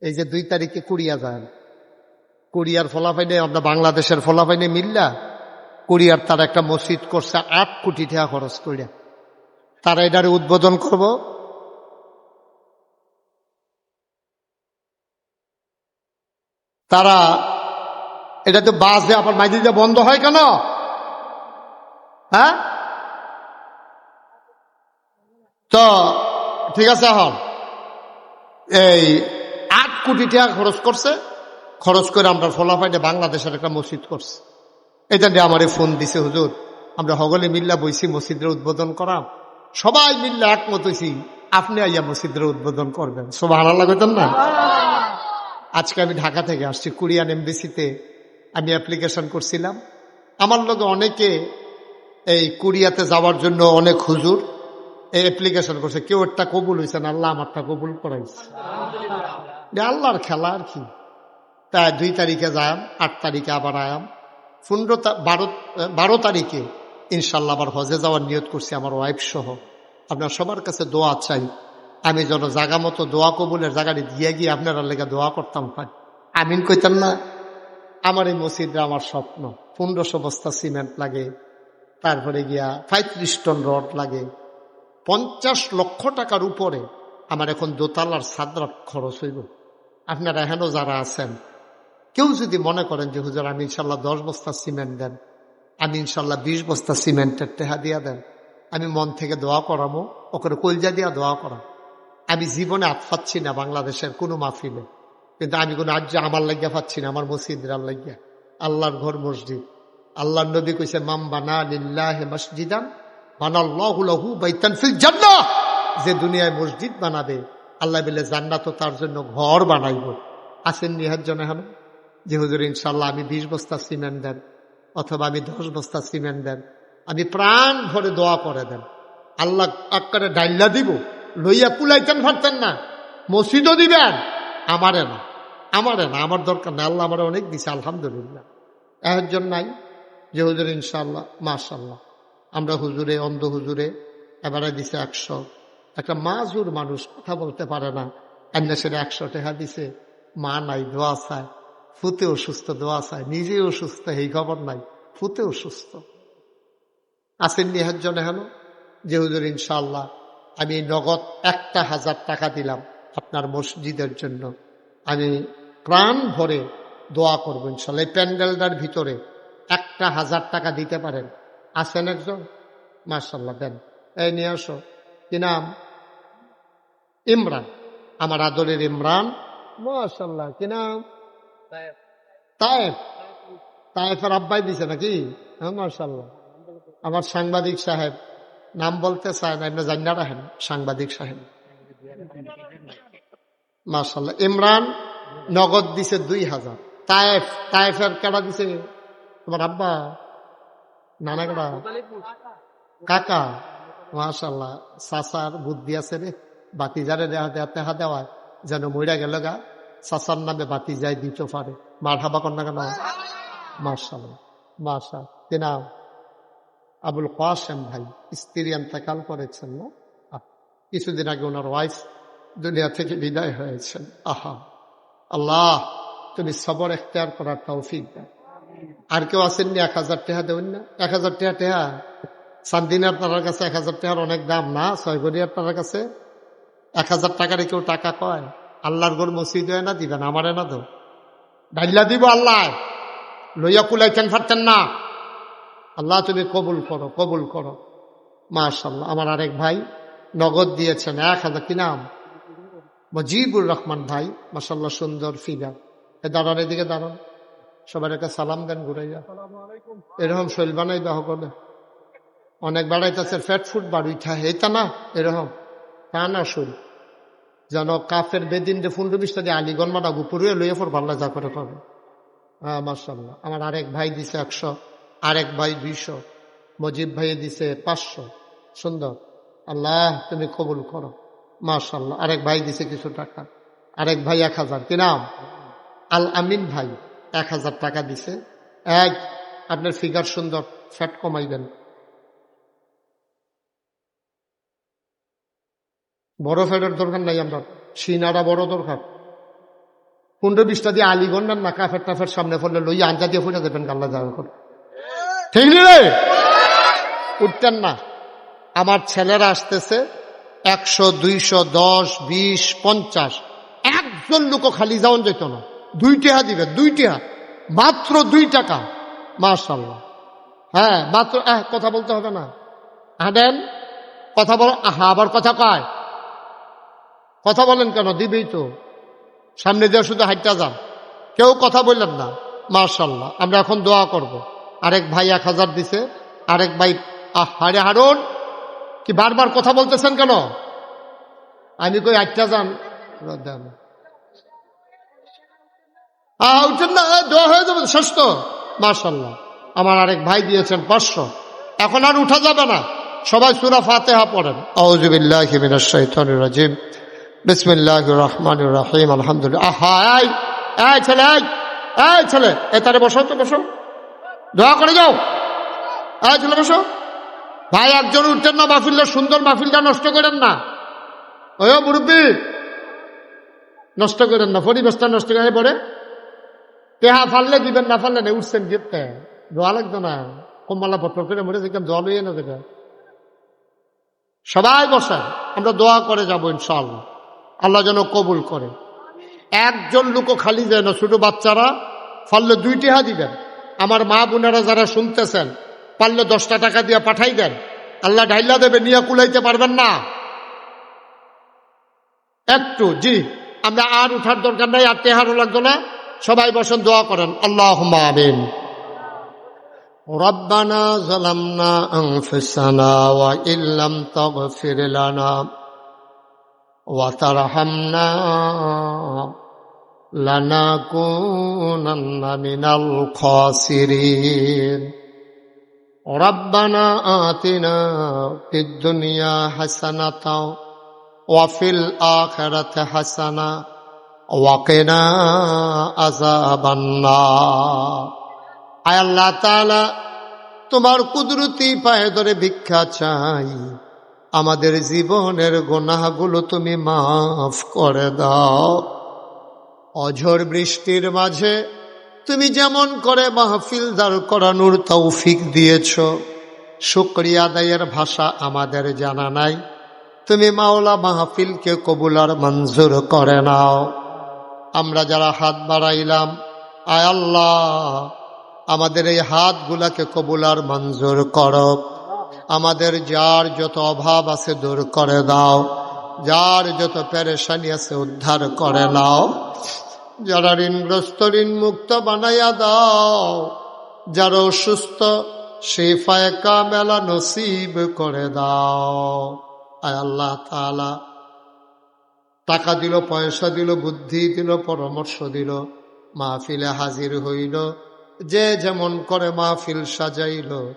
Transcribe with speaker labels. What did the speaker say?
Speaker 1: এই যে দুই তারিখে কুড়িয়া যান। কোরিয়ার ফলাফাইনে আমরা বাংলাদেশের ফলাফাইনে মিল্লা, কোরিয়ার তার একটা মসজিদ করছে, আট কোটি টাকা খরচ করিয়া তারা এটার উদ্বোধন করব। তারা, এটা তো বাস দিয়ে আবার মাইদি দিয়ে বন্ধ হয় কেন? হ্যাঁ? তো, ঠিক আছে এখন। এই কোটি টাকা খরচ করছে, খরচ করে আমরা ফলাফাইনে বাংলাদেশের একটা মসজিদ করছে। এটা নিয়ে আমার ফোন দিছে হুজুর। আমরা হগলে মিল্লা বইছি মসজিদের উদ্বোধন করা সবাই মিল্লা একমত হয়েছি আপনি আইয়া মসজিদের উদ্বোধন করবেন। সব ভালো লাগতেন না? আজকে আমি ঢাকা থেকে আসছি, কোরিয়ান এমবিসিতে আমি অ্যাপ্লিকেশন করছিলাম। আমার লোকে অনেকে এই কোরিয়াতে যাওয়ার জন্য অনেক হুজুর এই অ্যাপ্লিকেশন করছে। কেউ একটা কবুল হয়েছে না, আল্লাহ আমারটা কবুল করাইছে। এটা আল্লাহর খেলা আর কি। তাই দুই তারিখে যায়াম আট তারিখে আবার আয়াম পনেরো বারো বারো তারিখে ইনশাল্লাহ আবার হজে যাওয়ার নিয়ত করছি আমার ওয়াইফ সহ। আপনার সবার কাছে দোয়া চাই। আমি যেন জাগা মতো দোয়া কবুলের জায়গাটি দিয়ে গিয়ে আপনারা লেগে দোয়া করতাম পাই আমিন কইতাম না। আমার এই মসজিদটা আমার স্বপ্ন। পনেরোশো বস্তা সিমেন্ট লাগে। তারপরে গিয়া পঁয়ত্রিশ টন রড লাগে। পঞ্চাশ লক্ষ টাকার উপরে আমার এখন দোতলার সাদরাত খরচ হইব। আপনারা এখনও যারা আছেন, কেউ যদি মনে করেন যে, হুজুর, আমি ইনশাল্লাহ দশ বস্তা সিমেন্ট দেন, আমি ইনশাল্লাহ বিশ বস্তা সিমেন্টের টেহা দিয়া দেন, আমি মন থেকে দোয়া করাবো ওকে কলজা দিয়া দোয়া করা আমি জীবনে আত পাচ্ছি না বাংলাদেশের কোনো মাহফিলে। কিন্তু আমি কোনো আজ আমার লাগিয়া পাচ্ছি না, আমার মসজিদের লাগিয়া আল্লাহর ঘর মসজিদ। আল্লাহ নবী কইছে মাম বানা লিল্লাহ মসজিদান, বানাল্লাহু লাহু বাইতান ফিল জান্নাহ। যে দুনিয়ায় মসজিদ বানাবে আল্লাহ বলে, জান্নাত তার জন্য ঘর বানাইব। আসেন নিহার জন্য এখন যে হুজুর ইনশাল্লাহ আমি বিশ বস্তা সিমেন্ট দেন, অথবা আমি দশ বস্তা সিমেন্ট দেন, আমি প্রাণ ভরে দোয়া করে দেন। আল্লাহ আক্কারে ডাইল্লা দিব, লইয়া কুলাইতেন পারতেন না, মসজিদও দিবেন, আমারে না আমারে না, আমার দরকার না আল্লাহ আমার অনেক দিছে, আলহামদুলিল্লাহ। একজন নাই, যে হুজুর ইনশাল্লাহ মাশাল্লাহ আমরা হুজুরে, অন্ধ হুজুরে, এবারে দিছে একশো। একটা মাজুর মানুষ কথা বলতে পারে না। সেটা একশো টাকা দিছে, মা নাই, দোয়া চায় ফুতে অসুস্থ দোয়া চায় নিজে অসুস্থ এই খবর নাই ফুতে অসুস্থ আসেন নিহাজন হেন যে হুজুর ইনশাল্লাহ আমি নগদ একটা হাজার টাকা দিলাম আপনার মসজিদের জন্য। আমি প্রাণ ভরে দোয়া করব ইনশাল্লাহ এই প্যান্ডেলটার ভিতরে একটা হাজার টাকা দিতে পারেন। আসেন একজন? মার্শাল্লাহ দেন। এই নিয়ে আসো। কি নাম? ইমরান আমার আদরের ইমরান। মার্শাল্লাহ কি নাম? তায়েফ। তায়েফের আব্বাই দিছে নাকি? হ্যাঁ মার্শাল্লাহ আমার সাংবাদিক সাহেব নাম বলতে চায় না এমনি জান্না রাখেন সাংবাদিক সাহেব। মার্শাল্লাহ ইমরান নগদ দিছে দুই হাজার। তায়েফ তায়েফের কেডা দিছে? তোমার আব্বা? নানা কেডা? কাকা? মাশাল্লাহ সাসার বুদ্ধি আছে রে। বাতি যারে দেহা দেহা তেহা দেওয়া যেন মইরা গেল গা। সাসার নামে বাতি যায় দিতে পারে মার হাবা কন্যা কেন? মাশা কি নাম আবুল কাসেম ভাই, স্ত্রী এন্তেকাল করেছেন না? কিছুদিন আগে ওনার ওয়াইফ দুনিয়া থেকে বিদায় হয়েছেন। আহা, আল্লাহ, তুমি সবর এখতিয়ার করার তৌফিক দাও। আর কেউ আসেননি এক হাজার টেহা দেবেন না? এক হাজার টাকা টেহা? সান্দিনার তার কাছে এক হাজার টাকার অনেক দাম না? ছয়গরিয়ার তার কাছে? এক হাজার টাকারে কেউ টাকা কয়? আল্লাহর গোর মসজিদ হয় না? দিবেন আমারে না তো ডাইলা দিব আল্লাহ। লইয়া কুলাইতেন ফারতেন না। আল্লাহ তুমি কবুল করো কবুল করো। মাশাল্লাহ আমার আরেক ভাই নগদ দিয়েছেন এক হাজার। কি নাম? মজিবুর রহমান ভাই। মাসাল্লাহ সুন্দর ফিগার এ দাঁড়ান, এদিকে দাঁড়ান। সবার একটা সালাম দেন ঘুরাইয়া। এরকম শৈল বানাই দেহ করে অনেক বাড়াইতেছে ফ্যাট ফুড বাড়ুইঠা। হেতা না, এরকম। তা না শৈল। যেন কাফের বেদিন যে ফুন্ডু বিশটা দিয়ে আলিগন মাটা গুপুরে লইয়ে ফোর ভাল্লা যা করে পাবে। হ্যাঁ মার্শাল্লাহ আমার আরেক ভাই দিছে একশো, আরেক ভাই দুইশো, মজিব ভাই দিছে পাঁচশো। সুন্দর। আল্লাহ, তুমি কবুল করো। মার্শাল্লাহ আরেক ভাই দিছে কিছু টাকা। আরেক ভাই এক হাজার। কি নাম? আল আমিন ভাই। এক হাজার টাকা দিছে। এক, আপনার ফিগার সুন্দর। ফ্যাট কমাইবেন। বড় ফ্যাটের দরকার নাই আমরা। সিনারা বড় দরকার। পনেরো বিশটা দিয়ে আলিগন্ডার না, কাফের টাফের সামনে ফলে লইয়া আঞ্জা দিয়ে ফুটে দেবেন গাল্লা যাওয়া করে ঠিক রে? উঠতেন না। আমার ছেলেরা আসতেছে একশো, দুইশো, দশ, বিশ, পঞ্চাশ। একজন লোক খালি যাওয়ান যেত না। দুই টেহা দিবে, দুই টেহা। মাত্র দুই টাকা। মার্শাল্লাহ হ্যাঁ মাত্র কথা বলতে হবে না। হাঁটেন কথা বল, আহা, আবার কথা কয়। কথা বলেন কেন? দিবেই তো। সামনে দিয়ে শুধু হাইটা যান। কেউ কথা বললেন না। মার্শাল্লাহ আমরা এখন দোয়া করব। আরেক ভাই এক হাজার দিছে। আরেক ভাই, আহ হারে হারুন কি বারবার কথা বলতেছেন কেন? আমি কই আটটা যান? উঠেন না? দোয়া হয়ে যাবে শেষ তো। মার্শাল্লাহ আমার আরেক ভাই দিয়েছেন পাঁচশো। এখন আর উঠা যাবে না। সবাই সুরা ফাতেহা পড়েন। আউজুবিল্লাহ রাজিম। বিসমিল্লাহ রহমান রাহিম, আলহামদুলিল্লাহ। আহা, এই ছেলে এই ছেলে এ তারে বসো তো বসো। দোয়া করে যাও। এই ছেলে, বসো। ভাই, একজন উঠতেন না মাহফিলটা, সুন্দর মাহফিলটা নষ্ট করেন না। ওই মুরব্বী, নষ্ট করেন না, পরিবেশটা নষ্ট করে পড়ে। পেহা ফাললে দিবেন, না ফাললে না উঠছেন গিফটে। দোয়া লাগতো না। কম্বালা পত্র করে মরে দেখলাম জল হয়ে না দেখে সবাই বসেন, আমরা দোয়া করে যাব ইনশাআল্লাহ। আল্লাহ যেন কবুল করে একজন লোকও খালি যায় না ছোট বাচ্চারা ফাললে দুইটি হা দিবেন আমার মা বোনেরা যারা শুনতেছেন পারলে দশটা টাকা দিয়ে পাঠাই দেন আল্লাহ ঢাইলা দেবে নিয়ে কুলাইতে পারবেন না একটু জি আমরা আর উঠার দরকার নাই আর তেহারও লাগতো না সবাই বসেন দোয়া করেন আল্লাহ আমিন ربنا ظلمنا أنفسنا وإن لم تغفر لنا وترحمنا لنكونن من الخاسرين ربنا آتنا في الدنيا حسنة وفي الآخرة حسنة وقنا عذاب النار আয় আল্লাহ তাআলা তোমার কুদরতি পায়ে ধরে ভিক্ষা চাই আমাদের জীবনের গোনাগুলো তুমি মাফ করে দাও। অঝর বৃষ্টির মাঝে তুমি যেমন করে মাহফিল দাঁড় করানোর তৌফিক দিয়েছ, শুক্রিয়া আদায়ের ভাষা আমাদের জানা নাই। তুমি মাওলা মাহফিলকে কবুলার মঞ্জুর করে নাও। আমরা যারা হাত বাড়াইলাম, আয় আল্লাহ, আমাদের এই হাতগুলাকে কবুলার মঞ্জুর করো। আমাদের যার যত অভাব আছে দূর করে দাও। যার যত পেরেশানি আছে উদ্ধার করে নাও। যারা ঋণগ্রস্ত ঋণ মুক্ত বানাইয়া দাও। যারা অসুস্থ সেই ফায়কা মেলা নসিব করে দাও। আয় আল্লাহ তালা টাকা দিল, পয়সা দিল, বুদ্ধি দিল, পরামর্শ দিল, মাহফিলে হাজির হইল। যে যেমন করে মাহফিল সাজাইল